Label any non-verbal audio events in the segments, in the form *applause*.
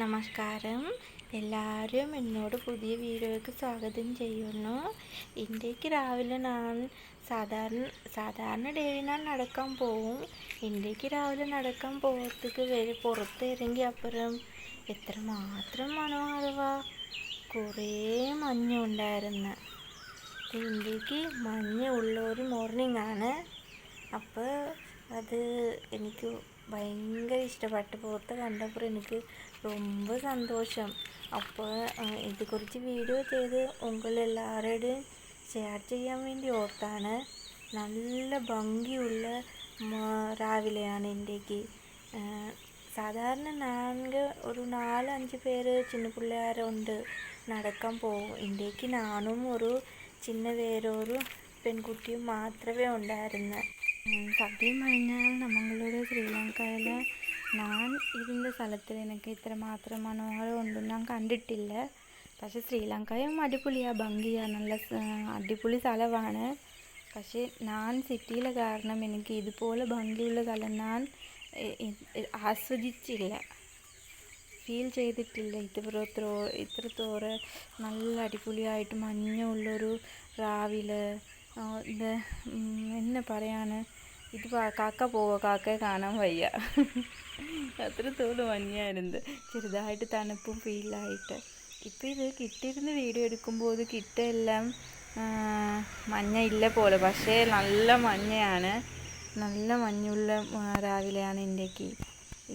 നമസ്കാരം. എല്ലാവരും എന്നോട് പുതിയ വീഡിയോയ്ക്ക് സ്വാഗതം ചെയ്യുന്നു. ഇന്ത്യയ്ക്ക് രാവിലെ ഞാൻ സാധാരണ സാധാരണ ഡെയിലി ഞാൻ നടക്കാൻ പോവും. ഇന്ത്യയ്ക്ക് രാവിലെ നടക്കാൻ പോകത്തേക്ക് വരെ പുറത്ത് ഇറങ്ങി അപ്പുറം എത്രമാത്രം മനോഹരവാ. കുറേ മഞ്ഞുണ്ടായിരുന്നു ഇന്ത്യയ്ക്ക് മഞ്ഞ് ഉള്ള ഒരു മോർണിംഗ് ആണ്. അപ്പോൾ അത് എനിക്ക് ഭയങ്കര ഇഷ്ടപ്പെട്ടു പുറത്ത് കണ്ടപ്പോൾ എനിക്ക് ரொம்ப സന്തോഷം അപ്പോൾ ഇത് കുറച്ച് വീഡിയോ ചെയ്ത് ഉങ്ങൾ എല്ലാവരോടും ഷെയർ ചെയ്യാൻ വേണ്ടി ഓർത്താണ് നല്ല ഭംഗിയുള്ള മ- രാവിലെയാണ് ഇന്ത്യക്ക് സാധാരണ നാല് ഒരു നാലഞ്ച് പേര് ചിന്ന പിള്ളേരുണ്ട് നടക്കാൻ പോകും ഇന്ത്യക്ക് ഞാനും ഒരു ചിന്ന പേരൊരു പെൺകുട്ടിയും മാത്രമേ ഉണ്ടായിരുന്നു സത്യം പറഞ്ഞാൽ നമ്മളുടെ ശ്രീലങ്കയിൽ ഞാൻ ഇതിന്റെ സ്ഥലത്തിൽ എനിക്ക് ഇത്ര മാത്രം മനോഹരം ഒന്നും ഞാൻ കണ്ടിട്ടില്ല. പക്ഷേ ശ്രീലങ്കയും അടിപൊളിയാണ് ഭംഗിയാണ് നല്ല അടിപൊളി സ്ഥലമാണ്. പക്ഷേ ഞാൻ സിറ്റിയിലെ കാരണം എനിക്ക് ഇതുപോലെ ഭംഗിയുള്ള സ്ഥലം ഞാൻ ആസ്വദിച്ചില്ല. ഫീൽ ചെയ്തിട്ടില്ല. ഇത്രത്തോ ഇത്രത്തോറെ നല്ല അടിപൊളിയായിട്ട് മഞ്ഞുള്ളൊരു രാവിലെ ഇത് എന്നെ പറയാണ് ഇത് കാക്ക പോവോ കാക്കയെ കാണാൻ വയ്യ. അത്രത്തോളം മഞ്ഞായിരുന്നു. ചെറുതായിട്ട് തണുപ്പും ഫീലായിട്ട് ഇപ്പം ഇത് കിട്ടിയിരുന്ന വീഡിയോ എടുക്കുമ്പോൾ ഇത് കിട്ടെല്ലാം മഞ്ഞ ഇല്ല പോലെ. പക്ഷേ നല്ല മഞ്ഞയാണ്. നല്ല മഞ്ഞുള്ള രാവിലെയാണ് ഇന്ത്യയ്ക്ക്.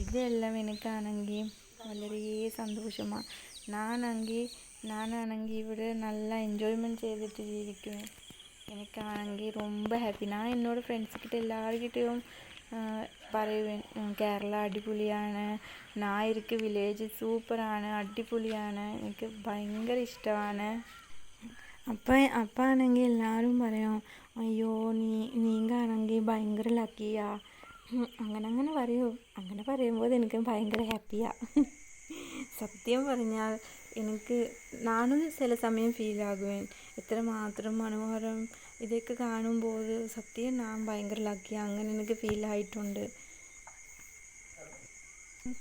ഇതെല്ലാം എനിക്കാണെങ്കിൽ വളരെ സന്തോഷമാണ് ഞാനാണെങ്കിൽ ഞാനാണെങ്കിൽ ഇവിടെ നല്ല എൻജോയ്മെന്റ് ചെയ്തിട്ട് ജീവിക്കുന്നു എനിക്കാണെങ്കിൽ രൊമ്പ ഹാപ്പി ഞാൻ എന്നോട് ഫ്രണ്ട്സ് ഫ്രണ്ട്സ്ക്കിട്ട് എല്ലാവരുക്കിട്ടും പറയുവേൻ കേരള അടിപൊളിയാണ് നായർക്ക് വില്ലേജ് സൂപ്പറാണ് അടിപൊളിയാണ് എനിക്ക് ഭയങ്കര ഇഷ്ടമാണ്. അപ്പം അപ്പം ആണെങ്കിൽ എല്ലാവരും പറയും അയ്യോ നീ നീങ്കാണെങ്കിൽ ഭയങ്കര ലക്കിയാ അങ്ങനെ അങ്ങനെ പറയും. അങ്ങനെ പറയുമ്പോൾ എനിക്ക് ഭയങ്കര ഹാപ്പിയാണ് *laughs* സത്യം പറഞ്ഞാൽ എനിക്ക് നാണു ചില സമയം ഫീലാകുകയും എത്ര മാത്രം മനോഹരം ഇതൊക്കെ കാണുമ്പോൾ സത്യം ഞാൻ ഭയങ്കര ലക്കി അങ്ങനെ എനിക്ക് ഫീലായിട്ടുണ്ട്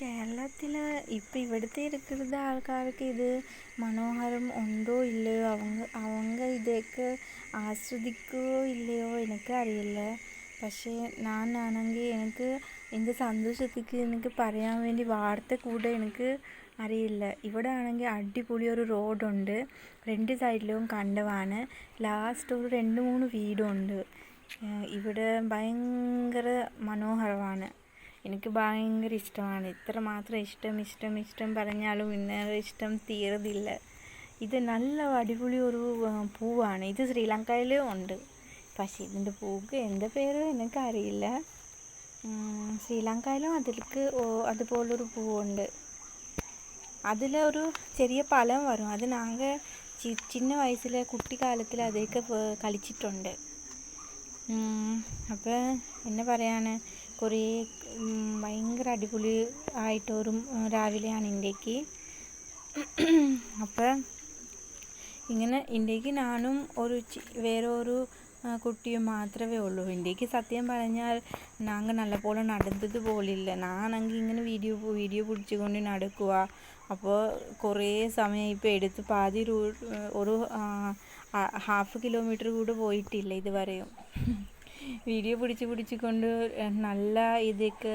കേരളത്തിൽ ഇപ്പം ഇവിടുത്തെ ഇരിക്കുന്ന ആൾക്കാർക്ക് ഇത് മനോഹരം ഉണ്ടോ ഇല്ലയോ? അവ അവങ്ക ഇതൊക്കെ ആസ്വദിക്കുകയോ ഇല്ലയോ എനിക്ക് അറിയില്ല. പക്ഷേ ഞാൻ ആണെങ്കിൽ എനിക്ക് എന്റെ സന്തോഷത്തേക്ക് എനിക്ക് പറയാൻ വേണ്ടി വാർത്ത കൂടെ എനിക്ക് അറിയില്ല. ഇവിടെ ആണെങ്കിൽ അടിപൊളി ഒരു റോഡുണ്ട്. രണ്ട് സൈഡിലും കണ്ടവാണ്. ലാസ്റ്റ് ഒരു രണ്ട് മൂന്ന് വീടുണ്ട്. ഇവിടെ ഭയങ്കര മനോഹരമാണ്. എനിക്ക് ഭയങ്കര ഇഷ്ടമാണ്. ഇത്ര മാത്രം ഇഷ്ടം ഇഷ്ടം ഇഷ്ടം പറഞ്ഞാലും ഇന്നേറെ ഇഷ്ടം തീരതില്ല ഇത് നല്ല അടിപൊളി ഒരു പൂവാണ്. ഇത് ശ്രീലങ്കയിലും ഉണ്ട്. പക്ഷേ ഇതിന്റെ പൂക്ക് എന്താ പേര് എനിക്കറിയില്ല. ശ്രീലങ്കയിലും അതിലേക്ക് അതുപോലൊരു പൂവുണ്ട്. അതിലൊരു ചെറിയ പലം വരും. അത് നാങ്ക ചി ചിന്ന വയസ്സിൽ കുട്ടിക്കാലത്തിൽ അതൊക്കെ കളിച്ചിട്ടുണ്ട്. അപ്പോൾ എന്നെ പറയാണ്? കുറേ ഭയങ്കര അടിപൊളി ആയിട്ടൊരു രാവിലെയാണ് ഇന്ത്യയ്ക്ക്. അപ്പോൾ ഇങ്ങനെ ഇന്ത്യയ്ക്ക് ഞാനും ഒരു ചി- വേറെ ഒരു കുട്ടിയും മാത്രമേ ഉള്ളൂ. ഇന്ത്യയ്ക്ക് സത്യം പറഞ്ഞാൽ നാങ്ക നല്ലപോലെ നടന്നത് പോലില്ല നാണെങ്കിൽ ഇങ്ങനെ വീഡിയോ വീഡിയോ പിടിച്ചുകൊണ്ട് നടക്കുക അപ്പോൾ കുറേ സമയം ഇപ്പോൾ എടുത്ത് പാതി റൂ ഒരു ഹാഫ് കിലോമീറ്റർ കൂടെ പോയിട്ടില്ല ഇതുവരെയും വീഡിയോ പിടിച്ച് പിടിച്ചുകൊണ്ട് നല്ല ഇതൊക്കെ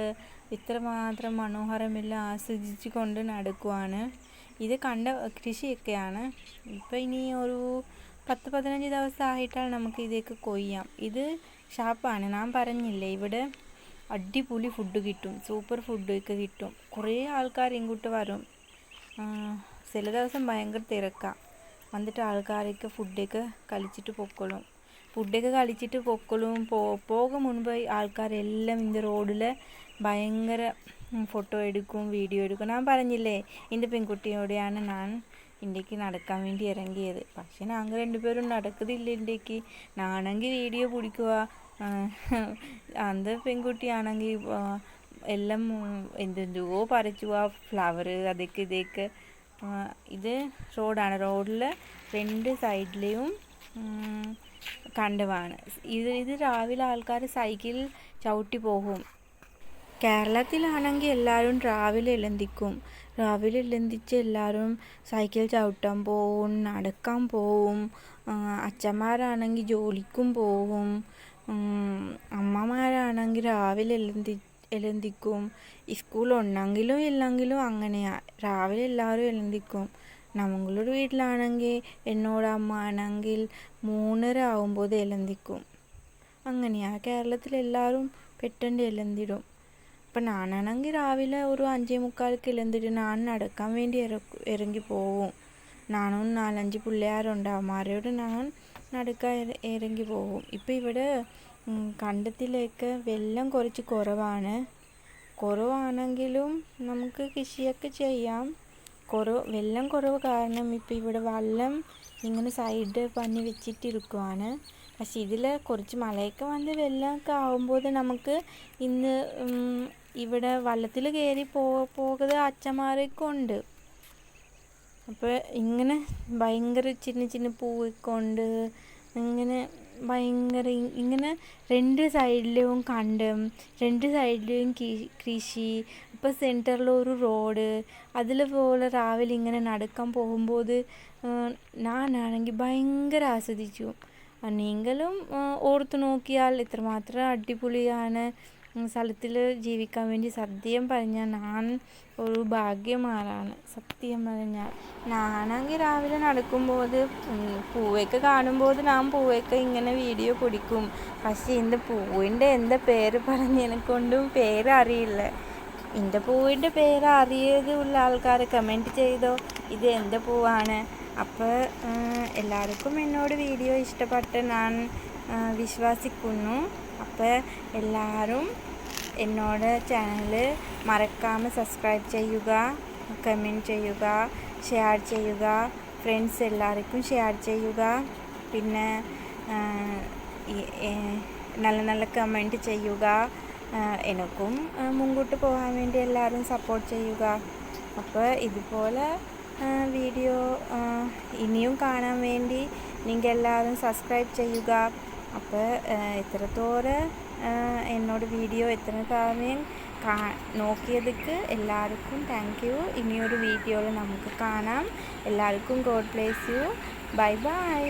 ഇത്രമാത്രം മനോഹരമെല്ലാം ആസ്വദിച്ച് കൊണ്ട് നടക്കുവാണ്. ഇത് കണ്ട കൃഷിയൊക്കെയാണ്. ഇപ്പം ഇനി ഒരു പത്ത് പതിനഞ്ച് ദിവസമായിട്ടാണ് നമുക്ക് ഇതേക്ക് കൊയ്യാം. ഇത് ഷാപ്പാണ് നാം പറഞ്ഞില്ലേ ഇവിടെ അടിപൊളി ഫുഡ് കിട്ടും. സൂപ്പർ ഫുഡ് ഒക്കെ കിട്ടും. കുറേ ആൾക്കാർ ഇങ്ങോട്ട് വരും. ചില ദിവസം ഭയങ്കര തിരക്കാം. വന്നിട്ട് ആൾക്കാരൊക്കെ ഫുഡൊക്കെ കളിച്ചിട്ട് പൊക്കളും. ഫുഡൊക്കെ കളിച്ചിട്ട് പൊക്കളും. പോ പോകും മുൻപ് ആൾക്കാരെല്ലാം ഇതിന്റെ റോഡിൽ ഭയങ്കര ഫോട്ടോ എടുക്കും വീഡിയോ എടുക്കും. ഞാൻ പറഞ്ഞില്ലേ എന്റെ പെൺകുട്ടിയോടെയാണ് ഞാൻ ഇന്ത്യയ്ക്ക് നടക്കാൻ വേണ്ടി ഇറങ്ങിയത്. പക്ഷെ ഞങ്ങൾ രണ്ടുപേരും നടക്കുന്നില്ല ഇന്ത്യയ്ക്ക്. ഞാനാണെങ്കിൽ വീഡിയോ പിടിക്കുക. അന്ത പെൺകുട്ടിയാണെങ്കിൽ എല്ലാം എന്തെന്തോ പറിച്ചു. ആ ഫ്ലവർ അതൊക്കെ ഇതൊക്കെ. ഇത് റോഡാണ്. റോഡിൽ രണ്ട് സൈഡിലെയും കണ്ടവാണ്. ഇത് ഇത് രാവിലെ ആൾക്കാർ സൈക്കിൾ ചവിട്ടി പോകും. കേരളത്തിലാണെങ്കിൽ എല്ലാവരും രാവിലെ എഴുന്നേൽക്കും. രാവിലെ എഴുന്നേറ്റ് എല്ലാവരും സൈക്കിൾ ചവിട്ടാൻ പോവും നടക്കാൻ പോവും അച്ഛന്മാരാണെങ്കിൽ ജോലിക്കും പോവും അമ്മമാരാണെങ്കിൽ രാവിലെ എഴുന്നേറ്റ് എഴുന്നേൽക്കും. സ്കൂളുണ്ടെങ്കിലും ഇല്ലെങ്കിലും അങ്ങനെയാണ് രാവിലെ എല്ലാവരും എഴുന്നേൽക്കും. നമ്മളൊരു വീട്ടിലാണെങ്കിൽ എന്നോട് അമ്മ ആണെങ്കിൽ മൂന്നര ആകുമ്പോൾ എഴുന്നേൽക്കും. അങ്ങനെയാണ് കേരളത്തിൽ എല്ലാവരും പെട്ടെന്ന് എഴുന്നേൽക്കും അപ്പം ഞാനാണെങ്കിൽ രാവിലെ ഒരു അഞ്ചേ മുക്കാൽക്ക് ഇല്ലെന്നിട്ട് ഞാൻ നടക്കാൻ വേണ്ടി ഇറങ്ങി പോവും. നാണും നാലഞ്ച് പിള്ളേരുണ്ട്. അവന്മാരോട് ഞാൻ നടക്കാൻ ഇറങ്ങി പോവും. ഇപ്പം ഇവിടെ കണ്ടത്തിലേക്ക് വെള്ളം കുറച്ച് കുറവാണ്. കുറവാണെങ്കിലും നമുക്ക് കൃഷിയൊക്കെ ചെയ്യാം. കുറവ് വെള്ളം കുറവ് കാരണം ഇപ്പം ഇവിടെ വെള്ളം ഇങ്ങനെ സൈഡ് പണി വെച്ചിട്ടിരിക്കുവാണ്. പക്ഷെ ഇതിൽ കുറച്ച് മഴയൊക്കെ വന്ന് വെള്ളമൊക്കെ ആകുമ്പോൾ നമുക്ക് ഇന്ന് ഇവിടെ വള്ളത്തിൽ കയറി പോ പോകുന്നത് അച്ഛന്മാരൊക്കെയുണ്ട് അപ്പോൾ ഇങ്ങനെ ഭയങ്കര ചിന്ന ചിന്ന പൂവിക്കൊണ്ട് ഇങ്ങനെ ഭയങ്കര ഇങ്ങനെ രണ്ട് സൈഡിലും കണ്ടം രണ്ട് സൈഡിലും കൃഷി അപ്പോൾ സെന്ററിൽ ഒരു റോഡ് അതിൽ പോലെ രാവിലെ ഇങ്ങനെ നടക്കാൻ പോകുമ്പോൾ ഞാനാണെങ്കിൽ ഭയങ്കര ആസ്വദിച്ചു. നീങ്കലും ഓർത്ത് നോക്കിയാൽ ഇത്രമാത്രം അടിപൊളിയാണ്. സ്ഥലത്തിൽ ജീവിക്കാൻ വേണ്ടി സത്യം പറഞ്ഞാൽ ഞാൻ ഒരു ഭാഗ്യമാരാണ്. സത്യം പറഞ്ഞാൽ ഞാനാണെങ്കിൽ രാവിലെ നടക്കുമ്പോൾ പൂവൊക്കെ കാണുമ്പോൾ ഞാൻ പൂവൊക്കെ ഇങ്ങനെ വീഡിയോ പിടിക്കും. പക്ഷേ എന്റെ പൂവിന്റെ എന്താ പേര് പറഞ്ഞതിനെക്കൊണ്ടും പേര് പേരറിയില്ല. എന്റെ പൂവിന്റെ പേര് അറിയതുള്ള ആൾക്കാർ കമന്റ് ചെയ്തോ? ഇത് എന്റെ പൂവാണ്? അപ്പോൾ എല്ലാവർക്കും എന്നോട് വീഡിയോ ഇഷ്ടപ്പെട്ട് ഞാൻ വിശ്വസിക്കുന്നു. അപ്പോൾ എല്ലാവരും എന്നോട് ചാനൽ മറക്കാതെ സബ്സ്ക്രൈബ് ചെയ്യുക കമന്റ് ചെയ്യുക ഷെയർ ചെയ്യുക ഫ്രണ്ട്സ് എല്ലാവർക്കും ഷെയർ ചെയ്യുക. പിന്നെ നല്ല നല്ല കമന്റ് ചെയ്യുക. എനിക്കും മുൻകൂട്ട് പോകാൻ വേണ്ടി എല്ലാവരും സപ്പോർട്ട് ചെയ്യുക. അപ്പോൾ ഇതുപോലെ വീഡിയോ ഇനിയും കാണാൻ വേണ്ടി നിങ്ങൾ എല്ലാവരും സബ്സ്ക്രൈബ് ചെയ്യുക. അപ്പോൾ എത്രത്തോളം എന്നോട് വീഡിയോ എത്ര സമയം കാ നോക്കിയതിക്ക് എല്ലാവർക്കും താങ്ക് യു ഇനിയൊരു വീഡിയോയിൽ നമുക്ക് കാണാം. എല്ലാവർക്കും God bless you bye bye